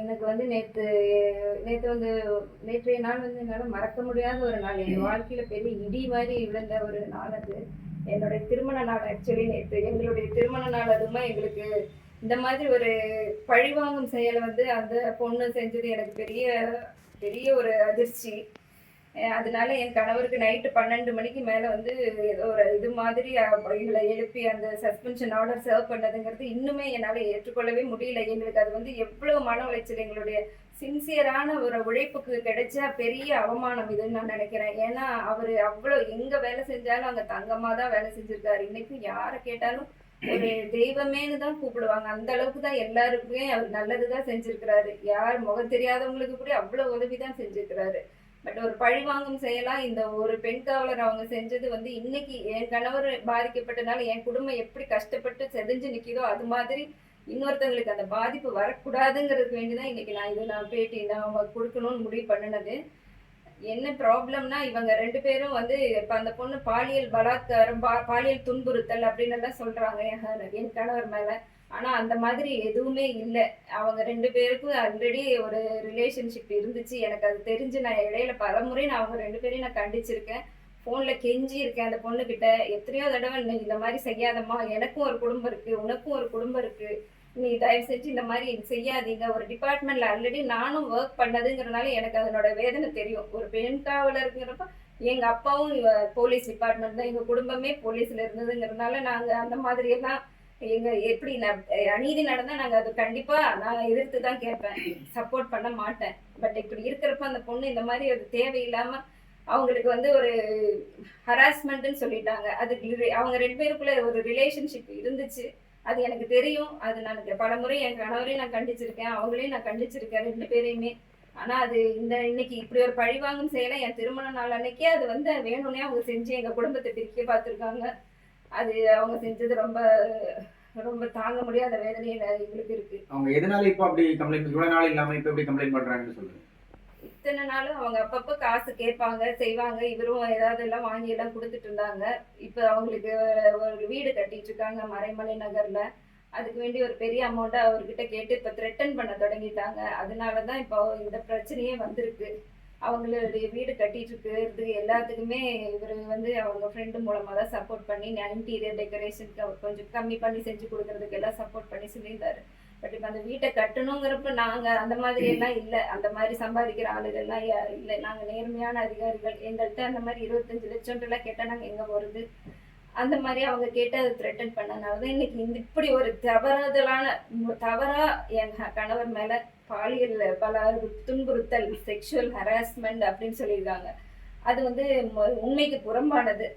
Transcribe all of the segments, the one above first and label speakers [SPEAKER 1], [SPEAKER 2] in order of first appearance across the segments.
[SPEAKER 1] எனக்கு வந்து நேற்று நேற்று வந்து நேற்றைய நாள் வந்து என்னால் மறக்க முடியாத ஒரு நாள். என் வாழ்க்கையில் பெரிய இடி மாதிரி விழுந்த ஒரு நாள் அது. என்னுடைய திருமண நாள் ஆக்சுவலி நேற்று எங்களுடைய திருமண நாள் அதுமா எங்களுக்கு இந்த மாதிரி ஒரு பழிவாங்கும் செயலை வந்து அந்த பொண்ணு செஞ்சது எனக்கு பெரிய பெரிய ஒரு அதிர்ச்சி. அதனால என் கணவருக்கு நைட்டு பன்னெண்டு மணிக்கு மேலே வந்து ஏதோ ஒரு இது மாதிரி எங்களை எழுப்பி அந்த சஸ்பென்ஷன் ஆர்டர் சர்வ் பண்ணதுங்கிறது இன்னுமே என்னால் ஏற்றுக்கொள்ளவே முடியல. எங்களுக்கு அது வந்து எவ்வளவு மன உளைச்சல் எங்களுடைய சின்சியரான ஒரு உழைப்புக்கு கிடைச்ச பெரிய அவமானம் இதுன்னு நான் நினைக்கிறேன். ஏன்னா அவர் அவ்வளோ எங்கே வேலை செஞ்சாலும் அங்கே தங்கமாக தான் வேலை செஞ்சிருக்காரு. இன்னைக்கும் யாரை கேட்டாலும் ஒரு தெய்வமேன்னு தான் கூப்பிடுவாங்க. அந்த அளவுக்கு தான் எல்லாருக்குமே அவர் நல்லது தான் செஞ்சிருக்கிறாரு. யார் முகம் தெரியாதவங்களுக்கு கூட அவ்வளோ உதவி தான் செஞ்சிருக்கிறாரு. பட் ஒரு பழிவாங்கும் செயலா இந்த ஒரு பெண் காவலர் அவங்க செஞ்சது வந்து இன்னைக்கு என் கணவர் பாதிக்கப்பட்டனால என் குடும்பம் எப்படி கஷ்டப்பட்டு செதஞ்சு நிக்குதோ அது மாதிரி இன்னொருத்தவங்களுக்கு அந்த பாதிப்பு வரக்கூடாதுங்கிறதுக்கு வேண்டி தான் இன்னைக்கு நான் இது நான் பேட்டி நான் அவங்க கொடுக்கணும்னு முடிவு பண்ணினது. என்ன ப்ராப்ளம்னா இவங்க ரெண்டு பேரும் வந்து இப்போ அந்த பொண்ணு பாலியல் பலாத்காரம் பா பாலியல் துன்புறுத்தல் அப்படின்னு எல்லாம் சொல்றாங்க என் என் கணவர் மேலே. ஆனால் அந்த மாதிரி எதுவுமே இல்லை. அவங்க ரெண்டு பேருக்கும் ஆல்ரெடி ஒரு ரிலேஷன்ஷிப் இருந்துச்சு. எனக்கு அது தெரிஞ்சு நான் இடையில பலமுறை நான் அவங்க ரெண்டு பேரையும் நான் கண்டிச்சிருக்கேன். ஃபோனில் கெஞ்சி இருக்கேன். அந்த பொண்ணுக்கிட்ட எத்தனையோ தடவை நீ இந்த மாதிரி செய்யாதம்மா. எனக்கும் ஒரு குடும்பம் இருக்கு. உனக்கும் ஒரு குடும்பம் இருக்கு. நீ தயவு செஞ்சு இந்த மாதிரி செய்யாதீங்க. ஒரு டிபார்ட்மெண்ட்ல ஆல்ரெடி நானும் ஒர்க் பண்ணதுங்கிறனால எனக்கு அதனோட வேதனை தெரியும். ஒரு பெண் காவலருங்கிறப்ப எங்க அப்பாவும் போலீஸ் டிபார்ட்மெண்ட் தான். எங்க குடும்பமே போலீஸ்ல இருந்ததுங்கிறதுனால நாங்க அந்த மாதிரி எல்லாம் எங்க எப்படி அநீதி நடந்தா நாங்க அது கண்டிப்பா நான் எதிர்த்து தான் கேட்பேன். சப்போர்ட் பண்ண மாட்டேன். பட் இப்படி இருக்கிறப்ப அந்த பொண்ணு இந்த மாதிரி ஒரு தேவையில்லாம அவங்களுக்கு வந்து ஒரு ஹராஸ்மெண்ட்னு சொல்லிட்டாங்க. அது அவங்க ரெண்டு பேருக்குள்ள ஒரு ரிலேஷன்ஷிப் இருந்துச்சு. அது எனக்கு தெரியும். அது நான் பல முறை என் கணவரையும் நான் கண்டிச்சிருக்கேன். அவங்களையும் நான் கண்டிச்சிருக்கேன் ரெண்டு பேரையுமே. ஆனா அது இந்த இன்னைக்கு இப்படி ஒரு பழிவாங்கும் செயலை என் திருமண நாள் அன்னைக்கே அது வந்து வேணும்னே அவங்க செஞ்சு எங்க குடும்பத்தை பிரிக்க பார்த்துருக்காங்க. அது அவங்க செஞ்சது ரொம்ப ரொம்ப தாங்க முடியாத வேதனையில எங்களுக்கு இருக்கு.
[SPEAKER 2] அவங்க எதனால இப்போ அப்படி கம்ப்ளைண்ட் இவ்வளவு நாள் இல்லாம இப்போ எப்படி கம்ப்ளைண்ட் பண்றாங்கன்னு சொல்லுங்க.
[SPEAKER 1] இத்தனை நாளும் அவங்க அப்பப்போ காசு கேட்பாங்க செய்வாங்க இவரும் ஏதாவது எல்லாம் வாங்கி எல்லாம் கொடுத்துட்டு இருந்தாங்க. இப்போ அவங்களுக்கு ஒரு வீடு கட்டிட்டு இருக்காங்க மறைமலை நகர்ல. அதுக்கு வேண்டி ஒரு பெரிய அமௌண்ட்டை அவர்கிட்ட கேட்டு இப்போ த்ரெட்டன் பண்ண தொடங்கிட்டாங்க. அதனால தான் இப்போ இந்த பிரச்சனையே வந்திருக்கு. அவங்களுடைய வீடு கட்டிட்டு இருக்கிறது எல்லாத்துக்குமே இவர் வந்து அவங்க ஃப்ரெண்டு மூலமாக தான் சப்போர்ட் பண்ணி இன்டீரியர் டெக்கரேஷனுக்கு அவர் கொஞ்சம் கம்மி பண்ணி செஞ்சு கொடுக்கறதுக்கு எல்லாம் சப்போர்ட் பண்ணி சொல்லியிருந்தாரு. பட் இப்போ அந்த வீட்டை கட்டணுங்கிறப்ப நாங்கள் அந்த மாதிரி எல்லாம் இல்லை. அந்த மாதிரி சம்பாதிக்கிற ஆளுகள்லாம் எல்லாம் இல்லை. நாங்கள் நேர்மையான அதிகாரிகள். எங்கள்கிட்ட அந்த மாதிரி இருபத்தஞ்சு லட்சம்லாம் கேட்டால் நாங்கள் எங்கே போகிறது அந்த மாதிரி அவங்க கேட்டு அதை த்ரெட்டன் பண்ணனால தான் இன்னைக்கு இந்த இப்படி ஒரு தவறுதலான தவறாக என் கணவர் மேலே பாலியல் பல துன்புறுத்தல் செக்ஷுவல் ஹராஸ்மெண்ட் அப்படின்னு சொல்லியிருக்காங்க. அது வந்து உண்மைக்கு புறம்பானது.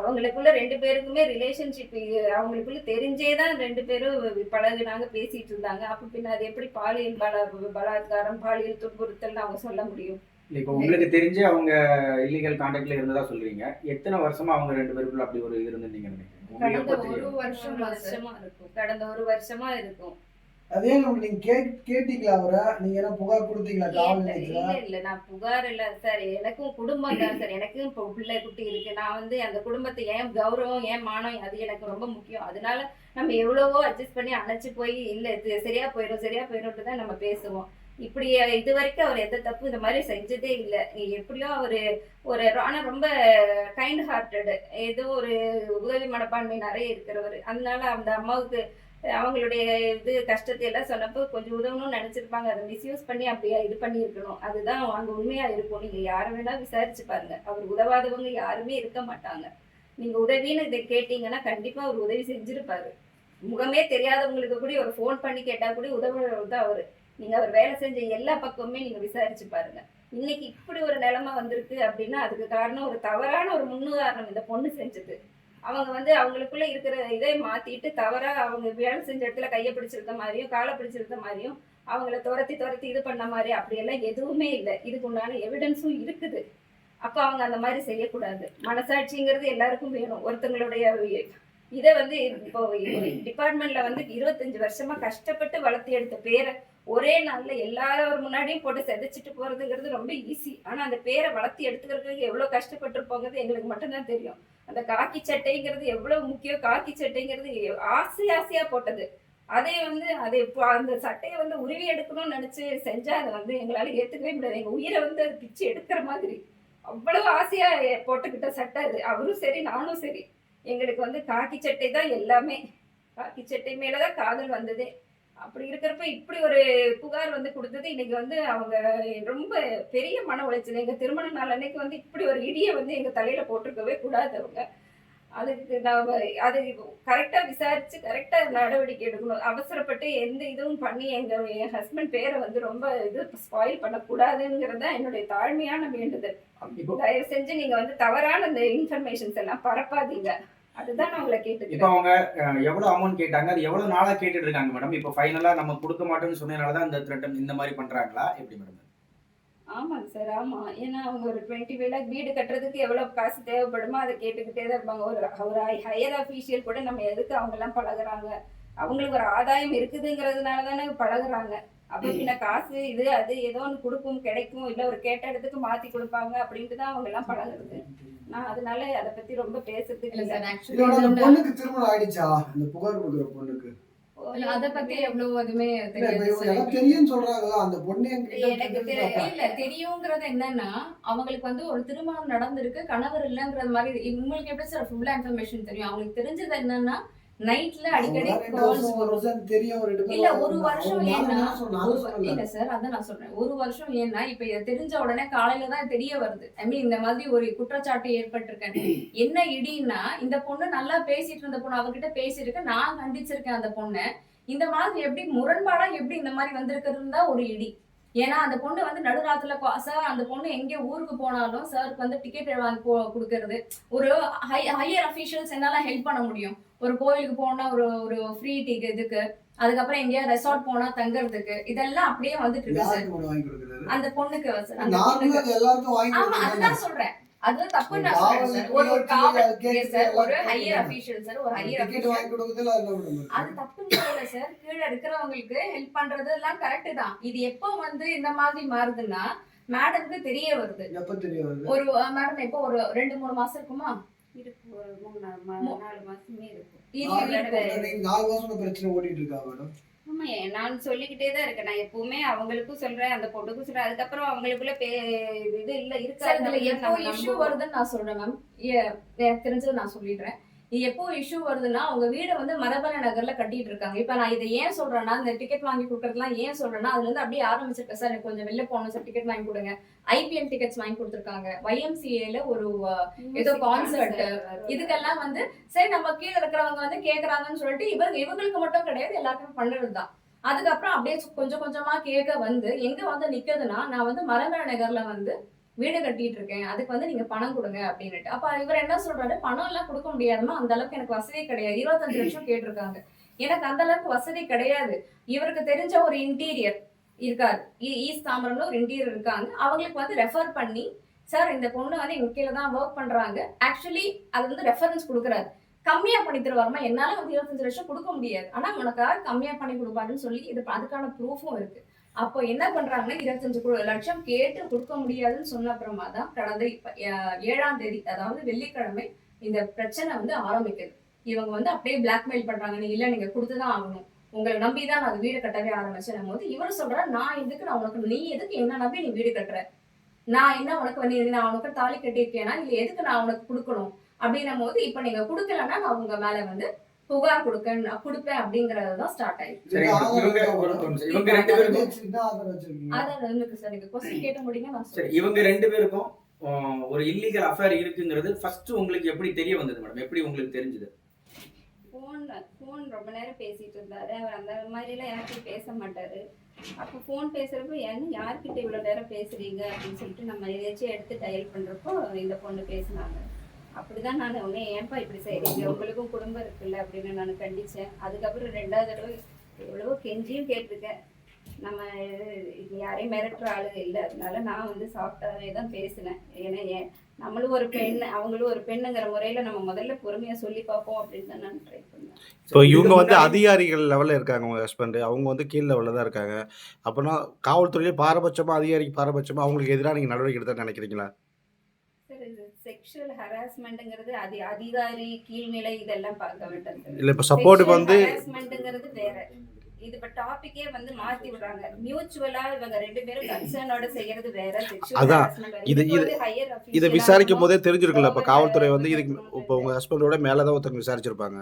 [SPEAKER 1] அவங்களுக்குள்ள ரெண்டு பேருக்குமே ரிலேஷன்ஷிப் அவங்களுக்குள்ள தெரிஞ்சே தான் ரெண்டு பேரும் பழகுனாங்க பேசிட்டு இருந்தாங்க. அப்ப பின்ன அது எப்படி பாலியல் பல பலாத்காரம் பாலியல் துன்புறுத்தல்னு அவங்க சொல்ல முடியும்?
[SPEAKER 2] இப்போ உங்களுக்கு தெரிஞ்சு அவங்க இல்லீகல் கான்டாக்ட்ல இருந்ததா சொல்றீங்க. எத்தனை வருஷமா அவங்க ரெண்டு பேருக்குள்ள அப்படி ஒரு இது நினைக்கிறீங்க? உங்களுக்கு
[SPEAKER 1] கடந்த ஒரு வருஷம் வருஷமா இருக்கும். கடந்த ஒரு வருஷமா இருக்கும்.
[SPEAKER 3] அதே நம்ம நீங்க கேட் கேட்டீங்களா அவரை? நீங்க என்ன புகார் கொடுத்தீங்களா காவல்
[SPEAKER 1] இல்ல
[SPEAKER 3] நிலையத்துல?
[SPEAKER 1] இல்ல நான் புகார் இல்ல சார் எனக்கும் குடும்பம் தான் சார் எனக்கும் இப்போ பிள்ளை குட்டி இருக்கு. நான் வந்து அந்த குடும்பத்தை ஏன் கௌரவம் ஏன் மானம் அது எனக்கு ரொம்ப முக்கியம். அதனால நம்ம எவ்வளவோ அட்ஜஸ்ட் பண்ணி அணைச்சு போய் இல்ல இது சரியா போயிடும் சரியா போயிடும்ட்டு தான் நம்ம பேசுவோம். இப்படி இது வரைக்கும் அவர் எந்த தப்பு இந்த மாதிரி செஞ்சதே இல்லை. எப்படியோ அவரு ஒரு ஆனா ரொம்ப கைண்ட் ஹார்ட்டடு ஏதோ ஒரு உதவி மனப்பான்மை நிறைய இருக்கிறவர். அதனால அந்த அம்மாவுக்கு அவங்களுடைய இது கஷ்டத்தை எல்லாம் சொன்னப்போ கொஞ்சம் உதவணும்னு நினைச்சிருப்பாங்க. அதை மிஸ்யூஸ் பண்ணி அப்படியே இது பண்ணியிருக்கணும். அதுதான் அங்கே உண்மையா இருக்கும். நீங்க யாரை வேணா விசாரிச்சு பாருங்க. அவர் உதவாதவங்க யாருமே இருக்க மாட்டாங்க. நீங்க உதவின்னு இதை கேட்டீங்கன்னா கண்டிப்பா அவர் உதவி செஞ்சிருப்பாரு. முகமே தெரியாதவங்களுக்கு கூட ஒரு ஃபோன் பண்ணி கேட்டா கூட உதவுறவர் தான் அவரு. நீங்க அவர் வேலை செஞ்ச எல்லா பக்கமுமே நீங்க விசாரிச்சு பாருங்க. இன்னைக்கு இப்படி ஒரு நிலைமை வந்திருக்கு அப்படின்னா அதுக்கு காரணம் ஒரு தவறான ஒரு முன்னுதாரணம் இந்த பொண்ணு செஞ்சது. அவங்க வந்து அவங்களுக்குள்ள இருக்கிற இதை மாத்திட்டு தவறா அவங்க வேலை செஞ்ச இடத்துல கையை பிடிச்சிருக்க மாதிரியும் காலை பிடிச்சிருக்க மாதிரியும் அவங்கள துரத்தி துரத்தி இது பண்ண மாதிரி அப்படியெல்லாம் எதுவுமே இல்லை. இதுக்கு உண்டான எவிடன்ஸும் இருக்குது. அப்போ அவங்க அந்த மாதிரி செய்யக்கூடாது. மனசாட்சிங்கிறது எல்லாருக்கும் வேணும். ஒருத்தங்களுடைய இதை வந்து இப்போ டிபார்ட்மெண்ட்ல வந்து இருபத்தஞ்சு வருஷமா கஷ்டப்பட்டு வளர்த்து எடுத்த பேரை ஒரே நாள்ல எல்லாரும் முன்னாடியும் போட்டு செதைச்சிட்டு போறதுங்கிறது ரொம்ப ஈஸி ஆனா அந்த பேரை வளர்த்து எடுத்துக்கிறதுக்கு எவ்வளவு கஷ்டப்பட்டிருப்போங்கிறது எங்களுக்கு மட்டும்தான் தெரியும். அந்த காக்கி சட்டைங்கிறது எவ்வளவு முக்கியம்? காக்கி சட்டைங்கிறது ஆசை ஆசையா போட்டது. அதே வந்து அதை இப்போ அந்த சட்டையை வந்து உருவி எடுக்கணும்னு நினச்சி செஞ்சா அதை வந்து எங்களால் ஏற்றுக்கவே முடியாது. எங்கள் உயிரை வந்து அது பிச்சு எடுக்கிற மாதிரி. அவ்வளவு ஆசையாக போட்டுக்கிட்ட சட்டை அது. அவரும் சரி நானும் சரி. எங்களுக்கு வந்து காக்கி சட்டை தான் எல்லாமே. காக்கி சட்டை மேலே தான் காதல் வந்ததே. அப்படி இருக்கிறப்ப இப்படி ஒரு புகார் வந்து கொடுத்தது இன்னைக்கு வந்து அவங்க ரொம்ப பெரிய மன உளைச்சல். எங்க திருமண நாள் அன்னைக்கு வந்து இப்படி ஒரு இடியை வந்து எங்க தலையில போட்டிருக்கவே கூடாது அவங்க. அதுக்கு நாம அது கரெக்டா விசாரிச்சு கரெக்டா நடவடிக்கை எடுக்கணும். அவசரப்பட்டு எந்த இதுவும் பண்ணி எங்க என் ஹஸ்பண்ட் பேரை வந்து ரொம்ப இது ஸ்பாயில் பண்ணக்கூடாதுங்கிறது தான் என்னுடைய தாழ்மையான வேண்டுதல். தயவு செஞ்சு நீங்க வந்து தவறான இந்த இன்ஃபர்மேஷன்ஸ் எல்லாம் பரப்பாதீங்க. அதுதான் நான் உங்களை
[SPEAKER 2] இப்போ அவங்க எவ்வளவு அமௌண்ட் கேட்டாங்க அது எவ்வளவு நாளா கேட்டுட்டு இருக்காங்க மேடம் இப்போ ஃபைனலா நம்ம கொடுக்க மாட்டோம்னு சொன்னதுனால தான் இந்த இந்த மாதிரி பண்றாங்களா? எப்படி மேடம்
[SPEAKER 1] ஆமாங்க சார் ஆமா. ஏன்னா அவங்க ஒரு டுவெண்ட்டி ஃபைவ் லேக் வீடு கட்டுறதுக்கு எவ்வளவு காசு தேவைப்படுமோ அதை கேட்டுக்கிட்டே தான் இருப்பாங்க. ஒரு ஒரு ஹையர் அஃபீஷியல் கூட நம்ம எதுக்கு அவங்க எல்லாம் பழகுறாங்க? அவங்களுக்கு ஒரு ஆதாயம் இருக்குதுங்கிறதுனால தானே பழகுறாங்க. அப்ப பின்ன காசு இது அது ஏதோ ஒன்று கொடுக்கும் கிடைக்கும் இல்ல ஒரு கேட்ட இடத்துக்கு மாத்தி கொடுப்பாங்க அப்படின்ட்டு தான் அவங்க எல்லாம் பழகுறது. நான் அதனால அதை பத்தி ரொம்ப பேசுறதுக்கு
[SPEAKER 4] இல்ல
[SPEAKER 1] இல்லை.
[SPEAKER 4] சார் ஆக்சுவலி
[SPEAKER 3] இதோட அந்த பொண்ணுக்கு திருமணம் ஆயிடுச்சா? இந்த புகார் கொடுக்குற பொண்ணுக்கு.
[SPEAKER 4] அத பத்தி எவ்வளவு எதுவுமே தெரியாது
[SPEAKER 3] சொல்றாங்களா? அந்த பொண்ணு
[SPEAKER 1] எனக்கு
[SPEAKER 3] தெரிஞ்சுதாப்பா.
[SPEAKER 4] இல்ல தெரியுங்கிறது என்னன்னா அவங்களுக்கு வந்து ஒரு திருமணம் நடந்திருக்கு கணவர் இல்லைங்கிறது மாதிரி உங்களுக்கு எப்படி சார் ஃபுல்லா இன்ஃபர்மேஷன் தெரியும்? அவங்களுக்கு தெரிஞ்சது என்னன்னா நைட்ல அடிக்கடி கால்ஸ் வரும்.
[SPEAKER 3] தெரியும்
[SPEAKER 4] இல்ல ஒரு வருஷம் ஏன்னா. இல்ல சார் அதான் நான் சொல்றேன். ஒரு வருஷம் ஏன்னா இப்ப இது தெரிஞ்ச உடனே காலையில தான் தெரிய வருது. ஐ மீன் இந்த மாதிரி ஒரு குற்றச்சாட்டு ஏற்பட்டிருக்கேன். என்ன இடின்னா இந்த பொண்ணு நல்லா பேசிட்டு இருந்த பொண்ணு அவகிட்ட பேசியிருக்கு. நான் கண்டிச்சிருக்கேன் அந்த பொண்ணை. இந்த மாதிரி எப்படி முரண்பாடா எப்படி இந்த மாதிரி வந்திருக்கிறது தான் ஒரு இடி. ஏன்னா அந்த பொண்ணு வந்து நடுராத்துல சார் அந்த பொண்ணு எங்க ஊருக்கு போனாலும் சாருக்கு வந்து டிக்கெட் வாங்கி போ கொடுக்கறது. ஒரு ஹை ஹையர் அஃபீஷியல்ஸ் என்னால ஹெல்ப் பண்ண முடியும். ஒரு கோயிலுக்கு போனா ஒரு ஒரு ஃப்ரீ டிக்கெட் இதுக்கு. அதுக்கப்புறம் எங்கேயா ரெசார்ட் போனா தங்கறதுக்கு. இதெல்லாம் அப்படியே வந்துட்டு இருக்கு அந்த பொண்ணுக்கு சார் ஆமா அதுதான் சொல்றேன். அது தப்பு நான் சொல்றேன் சார் ஒரு காவல் சார் ஹையர்
[SPEAKER 3] கேட்டு
[SPEAKER 4] அஃபீஷியல் சார் ஒரு ஹையர்
[SPEAKER 3] அது
[SPEAKER 4] சார் கீழே இருக்கிறவங்களுக்கு ஹெல்ப் பண்றது எல்லாம் கரெக்ட் தான் இது எப்போ வந்து இந்த மாதிரி மாறுதுன்னா மேடம்க்கு தெரிய வருது
[SPEAKER 3] எப்ப தெரிய வருது
[SPEAKER 4] ஒரு மேடம் இப்போ ஒரு ரெண்டு மூணு மாசம் இருக்குமா
[SPEAKER 1] இருக்கு ஒரு மூணு நாலு மா- நாலு மாசமே இருக்கும்
[SPEAKER 4] இருக்கு,
[SPEAKER 3] நாலு. மாசம் நாலு மாசம் பிரச்சனை ஓடிட்டு இருக்கா மேடம்
[SPEAKER 1] ஆமா நான் சொல்லிக்கிட்டே தான் இருக்கேன். நான் எப்பவுமே அவங்களுக்கும் சொல்றேன் அந்த பொண்ணுக்கும் சொல்றேன். அதுக்கப்புறம் அவங்களுக்குள்ள பே இது இல்ல இருக்காது.
[SPEAKER 4] இஷ்யூ வருதுன்னு நான் சொல்றேன் மேம் எனக்கு தெரிஞ்சது நான் சொல்லிடுறேன். எப்போ இஷ்யூ வருதுன்னா அவங்க வீடை வந்து மரபர நகர்ல கட்டிட்டு இருக்காங்க. இப்ப நான் இதை ஏன் சொல்றேன்னா இந்த டிக்கெட் வாங்கி கொடுக்கறதுலாம் ஏன் சொல்றேன்னா அதுல இருந்து அப்படியே ஆரம்பிச்சிருக்கேன் சார் எனக்கு கொஞ்சம் வெளில போகணும் சார் டிக்கெட் வாங்கி கொடுங்க. ஐபிஎல் டிக்கெட்ஸ் வாங்கி கொடுத்துருக்காங்க. YMCA-ல ஒரு ஏதோ concert, இதுக்கெல்லாம் வந்து சரி நம்ம கீழே இருக்கிறவங்க வந்து கேக்குறாங்கன்னு சொல்லிட்டு இவங்க இவங்களுக்கு மட்டும் கிடையாது எல்லாருக்கும் பண்றது தான் அதுக்கப்புறம் அப்படியே கொஞ்சம் கொஞ்சமா கேட்க வந்து எங்க வந்து நிக்குதுன்னா நான் வந்து மரமர நகர்ல வந்து வீடு கட்டிட்டு இருக்கேன் அதுக்கு வந்து நீங்க பணம் கொடுங்க அப்படின்னுட்டு. அப்ப இவர் என்ன சொல்றாரு? பணம் எல்லாம் கொடுக்க முடியாதுமா அந்த அளவுக்கு எனக்கு வசதி கிடையாது. இருபத்தஞ்சு லட்சம் கேட்டிருக்காங்க. எனக்கு அந்த அளவுக்கு வசதி கிடையாது. இவருக்கு தெரிஞ்ச ஒரு இன்டீரியர் இருக்காரு. ஈஸ்ட் தாம்பரம்ல ஒரு இன்டீரியர் இருக்காங்க. அவங்களுக்கு வந்து ரெஃபர் பண்ணி சார் இந்த பொண்ணு வந்து எங்க கீழே தான் ஒர்க் பண்றாங்க. ஆக்சுவலி அது வந்து ரெஃபரன்ஸ் கொடுக்குறாரு. கம்மியா பண்ணி தருவாருமா என்னால வந்து இருபத்தஞ்சு லட்சம் கொடுக்க முடியாது. ஆனா உனக்காக கம்மியா பண்ணி கொடுப்பாருன்னு சொல்லி இது அதுக்கான ப்ரூஃபும் இருக்கு. அப்போ என்ன பண்றாங்கன்னா இருபத்தஞ்சு கு- லட்சம் கேட்டு கொடுக்க முடியாதுன்னு சொன்ன அப்புறமா தான் கடந்த இப்ப, ஏழாம் தேதி அதாவது வெள்ளிக்கிழமை இந்த பிரச்சனை வந்து ஆரம்பிக்குது. இவங்க வந்து அப்படியே பிளாக்மெயில் பண்றாங்க நீ இல்ல நீங்க கொடுத்துதான் ஆகணும். உங்களை நம்பி தான் நான் வீடு கட்டவே ஆரம்பிச்சேன் போது இவர் சொல்றா நான் எதுக்கு நான் உனக்கு நீ எதுக்கு என்ன நம்பி நீ வீடு கட்டுற? நான் என்ன உனக்கு வந்து நான் உனக்கு தாலி கட்டியிருக்கேனா? இல்ல எதுக்கு நான் உனக்கு கொடுக்கணும்? அப்படின்னும் போது இப்ப நீங்க கொடுக்கலன்னா நான் உங்க மேல வந்து புகார் கொடுக்க கொடுப்பேன் அப்படிங்கறது தான் ஸ்டார்ட் ஆயிடுச்சு
[SPEAKER 2] இவங்க ரெண்டு பேருக்கும்
[SPEAKER 4] அதான் இருக்கு சார் நீங்க கொஸ்டின் கேட்ட முடியுங்க நான்
[SPEAKER 2] சரி
[SPEAKER 4] சொல்றேன்.
[SPEAKER 2] இவங்க ரெண்டு பேருக்கும் ஒரு இல்லீகல் அஃபேர் இருக்குங்கிறது ஃபர்ஸ்ட் உங்களுக்கு எப்படி தெரிய வந்தது மேடம் எப்படி உங்களுக்கு தெரிஞ்சது?
[SPEAKER 1] ஃபோன் ஃபோன் ரொம்ப நேரம் பேசிட்டு இருந்தாரு. அவர் அந்த மாதிரிலாம் யார்கிட்டயும் பேச மாட்டாரு. அப்போ ஃபோன் பேசுறப்போ என்ன யார்கிட்ட இவ்வளோ நேரம் பேசுறீங்க? அப்படின்னு சொல்லிட்டு நம்ம எதாச்சும் எடுத்து டயல் பண்றப்போ இந்த பொண்ணு பேசினாங்க. அப்படிதான் நான் உடனே ஏன்பா இப்படி செய்றீங்க? உங்களுக்கும் குடும்பம் இருக்குல்ல அப்படின்னு நான் கண்டிச்சேன். அதுக்கப்புறம் ரெண்டாவது தடவை எவ்வளவோ கெஞ்சியும் கேட்டிருக்கேன். நம்ம இது யாரையும் மிரட்டுற ஆளு இல்லை. அதனால நான் வந்து சாஃப்டாகவே தான் பேசினேன் ஏன்னா ஏன் நம்மளும் ஒரு பெண் அவங்களும் ஒரு பெண்ணுங்கிற முறையில நம்ம முதல்ல பொறுமையா சொல்லி பார்ப்போம் அப்படின்னு தான் நான் ட்ரை பண்ணேன்.
[SPEAKER 5] இப்போ இவங்க வந்து அதிகாரிகள் லெவலில் இருக்காங்க உங்கள் ஹஸ்பண்ட் அவங்க வந்து கீழ் லெவலில் தான் இருக்காங்க. அப்போனா காவல்துறையிலே பாரபட்சமாக அதிகாரிக்கு பாரபட்சமாக அவங்களுக்கு எதிராக நீங்கள் நடவடிக்கை எடுத்த நினைக்கிறீங்களா?
[SPEAKER 1] செக்ஷுவல் ஹராஸ்மெண்ட்ங்கிறது அது அதிகாரி கீழ்நிலை இதெல்லாம் பார்க்க வேண்டாம்
[SPEAKER 5] இல்லை இப்போ சப்போர்ட் வந்து
[SPEAKER 1] ஹராஸ்மெண்ட்ங்கிறது வேற. இது இப்ப டாபிக்கே வந்து மாத்தி விடுறாங்க. மியூச்சுவலா இவங்க ரெண்டு பேரும் கன்சர்னோட செய்யறது வேற.
[SPEAKER 5] அதான். இது- இது- விசாரிக்கும் போதே. தெரிஞ்சிருக்குல்ல இப்போ காவல்துறை வந்து இதுக்கு இப்போ உங்கள் ஹஸ்பண்டோட மேலே தான் ஒருத்தவங்க விசாரிச்சிருப்பாங்க.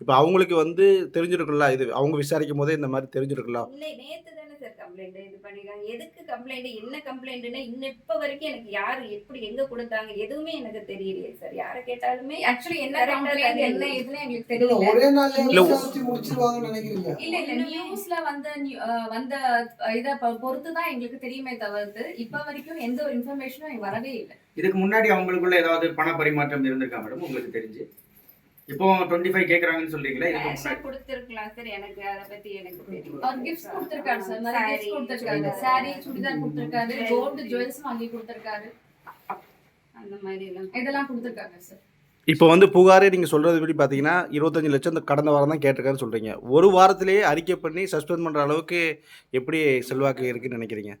[SPEAKER 5] இப்போ அவங்களுக்கு வந்து தெரிஞ்சிருக்குல்ல இது அவங்க விசாரிக்கும் போதே இந்த மாதிரி தெரிஞ்சிருக்குல்ல
[SPEAKER 1] இல்லை நேத்து சார் கம்ப்ளைண்ட் இது பண்ணிருக்காங்க. எதுக்கு கம்ப்ளைண்ட் என்ன கம்ப்ளைண்ட்னு இன்னும் இப்ப வரைக்கும் எனக்கு யாரு எப்படி எங்க கொடுத்தாங்க எதுவுமே எனக்கு தெரியலையே சார். யாரை கேட்டாலுமே
[SPEAKER 4] ஆக்சுவலி என்ன கம்ப்ளைண்ட். என்ன எதுன்னு எங்களுக்கு தெரியல.
[SPEAKER 3] ஒரே நாள்ல
[SPEAKER 5] இல்ல,
[SPEAKER 3] விசாரிச்சு முடிச்சிருவாங்கன்னு நினைக்கிறீங்க.
[SPEAKER 4] இல்ல இல்ல நியூஸ்ல வந்த வந்த இத பொறுத்து தான் எங்களுக்கு தெரியுமே தவிர்த்து இப்ப வரைக்கும் எந்த ஒரு இன்ஃபர்மேஷனும் வரவே இல்லை.
[SPEAKER 2] இதுக்கு முன்னாடி அவங்களுக்குள்ள ஏதாவது பண பரிமாற்றம் இருந்திருக்கா மேடம் உங்களுக்கு தெரிஞ்சு? இப்போ டுவெண்ட்டி ஃபைவ் கேட்குறாங்கன்னு சொல்றீங்களா இதுக்கு
[SPEAKER 1] கேஷா
[SPEAKER 2] முன்னாடி.
[SPEAKER 1] கொடுத்திருக்கலாம். சார் எனக்கு அதை பத்தி எனக்கு தெரியும்.
[SPEAKER 4] அவர் கிஃப்ட்ஸ் கொடுத்திருக்காரு சார். நிறைய
[SPEAKER 1] Saree,
[SPEAKER 4] கிஃப்ட்ஸ் கொடுத்திருக்காரு.
[SPEAKER 1] சுடிதார்.
[SPEAKER 4] சாரி சுடிதார் கொடுத்திருக்காரு.
[SPEAKER 1] Jewelry.
[SPEAKER 4] கோல்டு ஜுவல்ஸ் வாங்கி கொடுத்திருக்காரு.
[SPEAKER 1] அந்த மாதிரி எல்லாம்.
[SPEAKER 4] இதெல்லாம் கொடுத்திருக்காங்க சார்.
[SPEAKER 5] இப்போ வந்து புகாரே நீங்கள் சொல்கிறது படி பார்த்தீங்கன்னா இருபத்தஞ்சு லட்சம் இந்த கடந்த வாரம் தான் கேட்டிருக்காருன்னு சொல்கிறீங்க ஒரு வாரத்திலேயே அறிக்கை பண்ணி சஸ்பெண்ட் பண்ணுற அளவுக்கு எப்படி செல்வாக்கு இருக்குன்னு நினைக்கிறீங்க?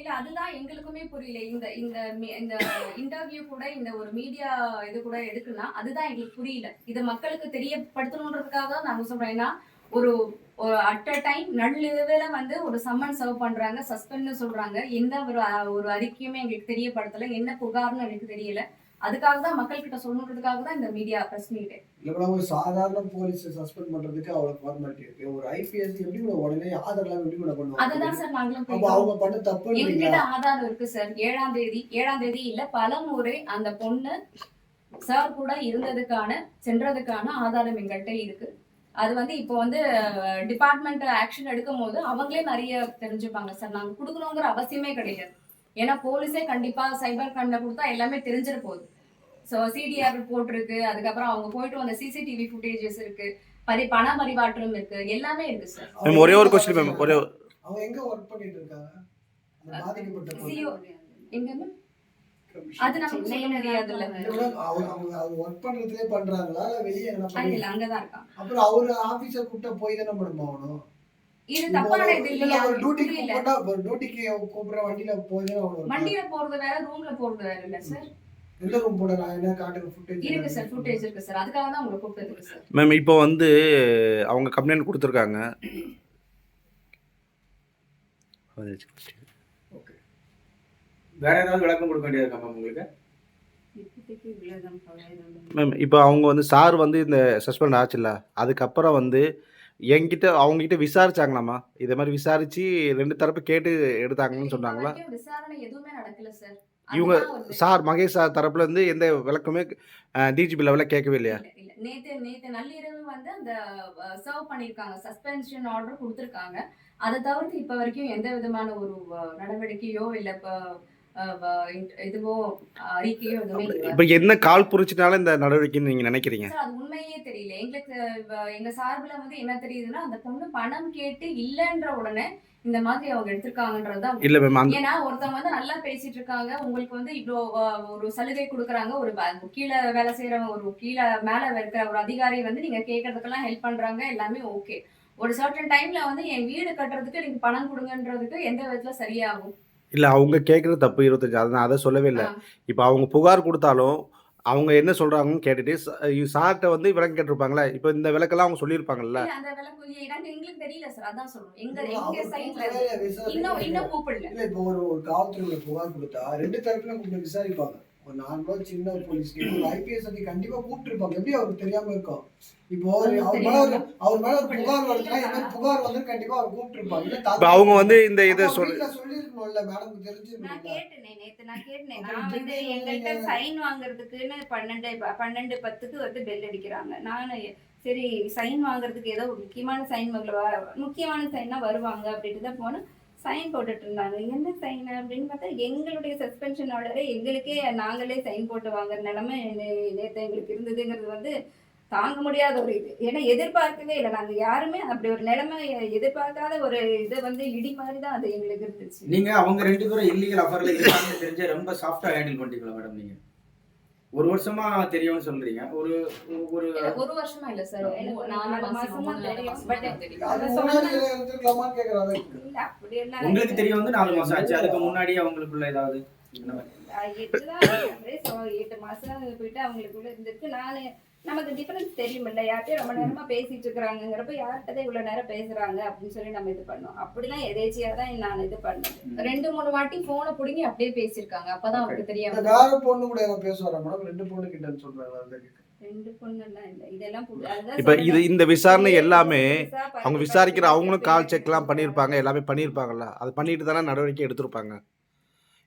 [SPEAKER 4] இல்ல அதுதான் எங்களுக்குமே புரியல. இந்த இந்த இந்த இன்டர்வியூ கூட இந்த ஒரு மீடியா இது கூட எதுக்குன்னா அதுதான் எங்களுக்கு புரியல. இதை மக்களுக்கு தெரியப்படுத்தணுன்றதுக்காக தான் நாங்க சொல்றோம் ஏன்னா ஒரு ஒரு அட் அ டைம் நள்ளிரவில் வந்து ஒரு சம்மன் சர்வ் பண்றாங்க சஸ்பெண்ட்னு சொல்றாங்க. எந்த ஒரு ஒரு அறிக்கையுமே எங்களுக்கு தெரியப்படுத்தல. என்ன புகார்னு எனக்கு தெரியல. அதுக்காக தான் மக்கள் கிட்ட சொல்லணுன்றதுக்காக தான் இந்த மீடியா பிரஸ் மீட்
[SPEAKER 3] இல்ல ஒரு சாதாரண போலீஸ் சஸ்பெண்ட் பண்றதுக்கு அவ்வளவு ஃபார்மாலிட்டி இருக்கு. ஒரு ஐபிஎஸ் எப்படி கூட உடனே ஆதார் எல்லாம் எப்படி கூட பண்ணுவாங்க?
[SPEAKER 4] அததான் சார் நாங்களும்.
[SPEAKER 3] அவங்க பண்ண தப்புன்றீங்களா
[SPEAKER 4] எங்ககிட்ட ஆதாரம் இருக்கு சார். ஏழாம் தேதி ஏழாம் தேதி இல்ல பல முறை அந்த பொண்ணு சார் கூட இருந்ததுக்கான சென்றதுக்கான ஆதாரம் எங்கள்கிட்ட இருக்கு. அது வந்து இப்போ வந்து டிபார்ட்மெண்ட் ஆக்ஷன் எடுக்கும் போது அவங்களே நிறைய தெரிஞ்சுப்பாங்க சார். நாங்க கொடுக்கணுங்கிற அவசியமே கிடையாது. ஏன்னா போலீஸே கண்டிப்பா சைபர் கண்ட கொடுத்தா எல்லாமே தெரிஞ்சிட போகுது. ஸோ சிடிஆர் ரிப்போர்ட் இருக்கு அதுக்கப்புறம் அவங்க போயிட்டு வந்த சிசிடிவி ஃபுட்டேஜஸ் இருக்கு பரி பண பரிமாற்றம் இருக்கு எல்லாமே இருக்கு சார்
[SPEAKER 5] ஒரே ஒரு கொஸ்டின் மேம் ஒரே
[SPEAKER 3] அவங்க எங்க ஒர்க் பண்ணிட்டு இருக்காங்க?
[SPEAKER 4] ma'am? அது நமக்கு சொல்ல
[SPEAKER 3] அவங்க ஒர்க் பண்றதுலயே பண்றாங்களா? இல்ல வெளியே
[SPEAKER 4] அங்கதான் இருக்கான்
[SPEAKER 3] அப்புறம் அவரு ஆபீஸர் கூப்பிட்டா போய் தானே மேடம் ஆகணும்?
[SPEAKER 4] இது தப்பான இது
[SPEAKER 3] இல்ல,
[SPEAKER 4] இல்லையா?
[SPEAKER 3] ஒரு டியூட்டிக்கு ஒரு டியூட்டிக்கு கூப்பிடுற வண்டியில ஆகணும்
[SPEAKER 4] வண்டியில போறது வேற ரூம்ல போறது வேற இல்ல சார்
[SPEAKER 5] மேம் இப்போ வந்து அவங்க கம்ப்ளைண்ட் கொடுத்துருக்காங்க.
[SPEAKER 2] ஓகே வேற ஏதாவது விளக்கம் கொடுக்க வேண்டியது இருக்கா மேம் உங்களுக்கு.
[SPEAKER 5] மேம் இப்போ அவங்க வந்து சார் வந்து இந்த சஸ்பெண்ட் ஆச்சுல்ல அதுக்கப்புறம் வந்து என்கிட்ட அவங்ககிட்ட விசாரிச்சாங்களாமா? இதே மாதிரி விசாரிச்சு ரெண்டு தரப்பு கேட்டு எடுத்தாங்கன்னு சொன்னாங்களா?
[SPEAKER 4] விசாரணை எதுவுமே நடக்கல சார்
[SPEAKER 5] இவங்க சார் மகேஷ் சார் தரப்புல இருந்து எந்த விளக்கமே டிஜிபி லெவலில் கேட்கவே இல்லையா?
[SPEAKER 4] இல்ல, இல்ல. நேத்து நேத்து நள்ளிரவு வந்து அந்த சர்வ் பண்ணிருக்காங்க சஸ்பென்ஷன் ஆர்டர் கொடுத்திருக்காங்க. அதை தவிர்த்து இப்ப வரைக்கும் எந்த விதமான ஒரு நடவடிக்கையோ இல்ல இப்ப அஹ், வ- இன்- இதுவோ அஹ், அறிக்கையோ எதுவுமே இல்ல.
[SPEAKER 5] இப்போ என்ன கால் புரிச்சினால இந்த நடவடிக்கைன்னு நீங்கள் நினைக்கிறீங்க?
[SPEAKER 4] அது உண்மையே தெரியல. எங்களுக்கு எங்க சார்புல வந்து என்ன தெரியுதுன்னா அந்த பொண்ணு பணம் கேட்டு இல்லைன்ற உடனே இந்த மாதிரி அவங்க எடுத்திருக்காங்கன்றதுதான்
[SPEAKER 5] இல்லை மேம்
[SPEAKER 4] ஏன்னா ஒருத்தவங்க வந்து நல்லா பேசிட்டு இருக்காங்க உங்களுக்கு வந்து இவ்வளோ ஒரு சலுகை கொடுக்குறாங்க. ஒரு கீழே வேலை செய்யறவங்க ஒரு கீழே மேல இருக்கிற ஒரு அதிகாரி வந்து நீங்க கேட்கறதுக்கெல்லாம் ஹெல்ப் பண்றாங்க. எல்லாமே ஓகே ஒரு சர்டன் டைம்ல வந்து என் வீடு கட்டுறதுக்கு நீங்க பணம் கொடுங்கன்றதுக்கு எந்த விதத்துல சரியாகும்?
[SPEAKER 5] இல்லை அவங்க கேட்குறது தப்பு இருபத்தஞ்சு அதை நான் அதை சொல்லவே இல்லை.
[SPEAKER 4] ஆ.
[SPEAKER 5] இப்போ அவங்க புகார் கொடுத்தாலும் அவங்க என்ன சொல்கிறாங்கன்னு கேட்டுட்டு சார்கிட்ட வந்து விளக்கம் கேட்டிருப்பாங்களே இப்போ இந்த விளக்கெல்லாம் அவங்க சொல்லியிருப்பாங்கல்ல.
[SPEAKER 4] இல்ல, அந்த விளக்கு எனக்கு எங்களுக்கு தெரியல சார். அதான் சொல்றோம். எங்க
[SPEAKER 3] இல்ல,
[SPEAKER 4] எங்க
[SPEAKER 3] அவர்
[SPEAKER 4] சைட்ல
[SPEAKER 3] கூப்பிடவே விசாரிக்கவே
[SPEAKER 4] இன்னும்
[SPEAKER 3] இல்லை.
[SPEAKER 4] இன்னும் கூப்பிடல.
[SPEAKER 3] இல்ல இப்போ ஒரு ஒரு காவல்துறையில புகார் கொடுத்தா ரெண்டு தரப்புல கூப்பிட்டு விசாரிப்பாங்க. ஒரு நார்மலா சின்ன போலீஸ் ஐபிஎஸ் அதை கண்டிப்பா கூப்பிட்டு இருப்பாங்க எப்படி அவருக்கு தெரியாம இருக்கும்? இப்போ அவர் மேல அவர் மேல ஒரு புகார் வருதுன்னா மாதிரி புகார் வந்து கண்டிப்பா அவர் கூப்பிட்டு இருப்பாங்க இல்ல
[SPEAKER 5] இப்போ அவங்க வந்து இந்த இதை
[SPEAKER 3] அப்ப
[SPEAKER 5] சொல்
[SPEAKER 3] வீட்ல சொல்லிருக்கணும்ல மேடம்
[SPEAKER 1] நான்
[SPEAKER 3] தெரிஞ்சிருக்கணும்ல.
[SPEAKER 1] கேட்டேனே நேத்து நான் கேட்டேன். நான் வந்து எங்கள்கிட்ட சைன் வாங்குறதுக்குன்னு பன்னெண்டு பன்னெண்டு பத்துக்கு வந்து பெல் அடிக்கிறாங்க. நான் சரி சைன் வாங்குறதுக்கு ஏதோ ஒரு முக்கியமான சைன் முக்கியமான சைனா வருவாங்க அப்படின்ட்டு தான் போனேன். சைன் போட்டுட்டு இருந்தாங்க என்ன சைன் அப்படின்னு பார்த்தா எங்களுடைய சஸ்பென்ஷன் ஆர்டரை எங்களுக்கே நாங்களே சைன் போட்டு வாங்குற நிலைமை நேற்று எங்களுக்கு இருந்ததுங்கிறது வந்து தாங்க முடியாத ஒரு இது. ஏன்னா எதிர்பார்க்கவே இல்லை. நாங்க யாருமே அப்படி ஒரு நிலைமை எதிர்பார்க்காத ஒரு இதை வந்து இடி மாதிரி தான் அது எங்களுக்கு இருந்துச்சு.
[SPEAKER 2] நீங்க அவங்க ரெண்டு பேரும் இல்லீகல் அஃபர்ல இருக்காங்கன்னு ரொம்ப சாஃப்டா ஹேண்டில் பண்ணிட்டீங்களா மேடம் நீங்க? ஒரு வருஷமா தெரியும்னு சொல்றீங்க. ஒரு ஒரு
[SPEAKER 4] ஒரு வருஷமா இல்ல சார்
[SPEAKER 1] எனக்கு
[SPEAKER 4] நாலு மாசமா
[SPEAKER 1] தெரியும்.
[SPEAKER 4] தெரியும்.
[SPEAKER 1] அப்படியெல்லாம்
[SPEAKER 2] உங்களுக்கு தெரிய வந்து நாலு மாசம் ஆச்சு. அதுக்கு முன்னாடி அவங்களுக்குள்ள ஏதாவது
[SPEAKER 1] எட்டு மாசம் போயிட்டு அவங்களுக்குள்ள இருந்திருக்கு. நானு நமக்கு டிஃபரன்ஸ் தெரியுமில்ல யார்கிட்டயும் ரொம்ப நேரமா பேசிட்டு இருக்கிறாங்கிறப்ப யார்கிட்ட இவ்வளவு நேரம் பேசுறாங்க அப்படின்னு சொல்லி நம்ம இது பண்ணோம். அப்படிதான் எதேச்சியா தான் நான் இது பண்ணது.
[SPEAKER 4] ரெண்டு மூணு வாட்டி போனை புடுங்கி அப்படியே பேசியிருக்காங்க. அப்பதான் அவருக்கு தெரியாம
[SPEAKER 3] வேற பொண்ணு கூட பேசுவாரா மேடம் ரெண்டு பொண்ணு கிட்டன்னு சொல்றாங்க
[SPEAKER 1] இல்ல.
[SPEAKER 5] இப்ப இது. இந்த விசாரணை எல்லாமே அவங்க விசாரிக்கிற அவங்களும் கால் செக்லாம் பண்ணியிருப்பாங்க எல்லாமே பண்ணியிருப்பாங்கல்ல. அது பண்ணிட்டு தானே நடவடிக்கை எடுத்திருப்பாங்க.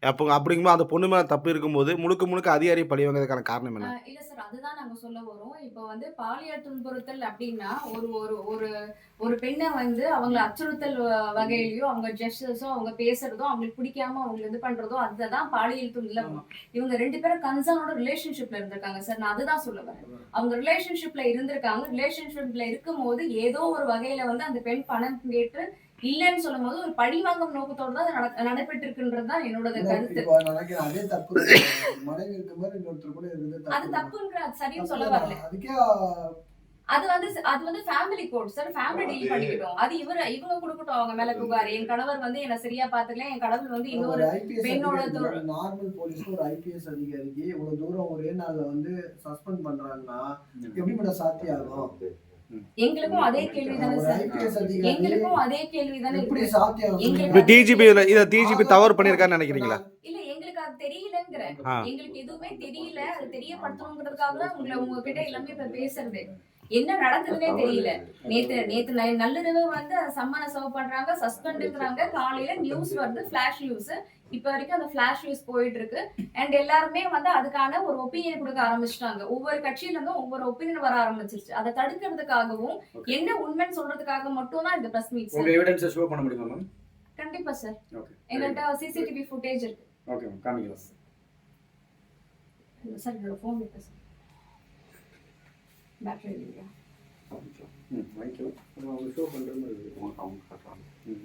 [SPEAKER 5] அப்போ அப்படிங்கும்போது அந்த பொண்ணு மேலே தப்பு இருக்கும்போது முழுக்க முழுக்க அதிகாரி பழி வாங்கிறதுக்கான காரணம் என்ன?
[SPEAKER 4] இல்ல சார் அதுதான் நாங்க சொல்ல வரோம். இப்போ வந்து பாலியல் துன்புறுத்தல் அப்படின்னா ஒரு ஒரு ஒரு ஒரு பெண்ணை வந்து அவங்கள அச்சுறுத்தல் வ- வகையிலயோ அவங்க ஜெஸ்டர்ஸோ அவங்க பேசுறதோ அவங்களுக்கு பிடிக்காம அவங்க இது பண்றதோ அதுதான் பாலியல் துன்புறுத்தல். இவங்க ரெண்டு பேரும் கன்சர்னோட ரிலேஷன்ஷிப்ல இருந்திருக்காங்க சார். நான் அதுதான் சொல்ல வரேன். அவங்க ரிலேஷன்ஷிப்ல இருந்திருக்காங்க. ரிலேஷன்ஷிப்ல இருக்கும்போது ஏதோ ஒரு வகையில வந்து அந்த பெண் பணம் கேட்டு இல்லைன்னு சொல்லும் போது ஒரு பழிவாங்கும் நோக்கத்தோட தான் நடைபெற்று இருக்குன்றது தான் என்னோட கருத்து.
[SPEAKER 3] அதே தப்பு. மனைவி இருக்க மாதிரி இன்னொருத்தர் கூட
[SPEAKER 4] அது
[SPEAKER 3] தப்பு தான்.
[SPEAKER 4] தப்புன்ற அது சரின்னு சொல்ல வரல.
[SPEAKER 3] அதுக்கே
[SPEAKER 4] அது வந்து அது வந்து family court sir family deal பண்ணிக்கிட்டோம். அது இவர் இவங்க கொடுக்கட்டும் அவங்க மேல புகார். என் கணவர் வந்து என்ன சரியா பாத்துக்கல என் கணவர் வந்து இன்னொரு பெண்ணோட
[SPEAKER 3] நார்மல் போலீஸ்க்கு ஒரு ஐபிஎஸ் அதிகாரிக்கு இவ்வளவு தூரம் ஒரே நாள்ல வந்து சஸ்பெண்ட் பண்றாங்கன்னா எப்படி மேடம் சாத்தியாகும்
[SPEAKER 4] எங்களுக்கும் அதே கேள்விதானே
[SPEAKER 3] ஒரு
[SPEAKER 4] சார். எங்களுக்கும் அதே இருக்கு. எங்களுக்கு
[SPEAKER 5] இப்போ டிஜிபி இதை டிஜிபி தவறு பண்ணியிருக்கான்னு நினைக்கிறீங்களா?
[SPEAKER 4] இல்ல எங்களுக்கு அது தெரியலங்கிற. எங்களுக்கு எதுவுமே தெரியல. அது தெரியப்படுத்தணுங்கிறதுக்காக தான் உங்களை உங்ககிட்ட எல்லாமே இப்ப பேசுறது. என்ன நடக்குதுன்னே தெரியல. நேத்து நேத்து நள்ளிரவு வந்து சம்மனை சர்வ் பண்றாங்க சஸ்பெண்டுங்கிறாங்க. காலையில நியூஸ் வருது ஃபிளாஷ் நியூஸ் இப்ப வரைக்கும் அந்த ஃபிளாஷ் நியூஸ் போயிட்டு இருக்கு அண்ட் எல்லாருமே வந்து அதுக்கான ஒரு ஒப்பீனியன் கொடுக்க ஆரம்பிச்சிட்டாங்க. ஒவ்வொரு கட்சியில இருந்தும் ஒவ்வொரு ஒப்பீனியன் வர ஆரம்பிச்சிருச்சு. அதை தடுக்கிறதுக்காகவும் என்ன உண்மைன்னு சொல்றதுக்காக மட்டும் தான் இந்த பிரஸ் மீட்
[SPEAKER 2] உங்க எவிடன்ஸை ஷோ பண்ண முடியுமா மேம்
[SPEAKER 4] கண்டிப்பா சார்
[SPEAKER 2] ஓகே
[SPEAKER 4] எங்கள்கிட்ட சிசிடிவி ஃபுட்டேஜ் இருக்கு.
[SPEAKER 2] ஓகே மேம் காமிக்கலாம்
[SPEAKER 4] சார் என்னோட ஃபோன் இருக்கு சார் பேட்டரி இல்லையா?
[SPEAKER 2] ம் வாங்கிக்கலாம் அவங்க ஷோ பண்ணுற மாதிரி இருக்கு. ம்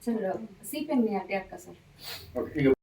[SPEAKER 4] சார் சிபிஎன் யார்கிட்டயா இருக்கா சார்
[SPEAKER 2] ஓகே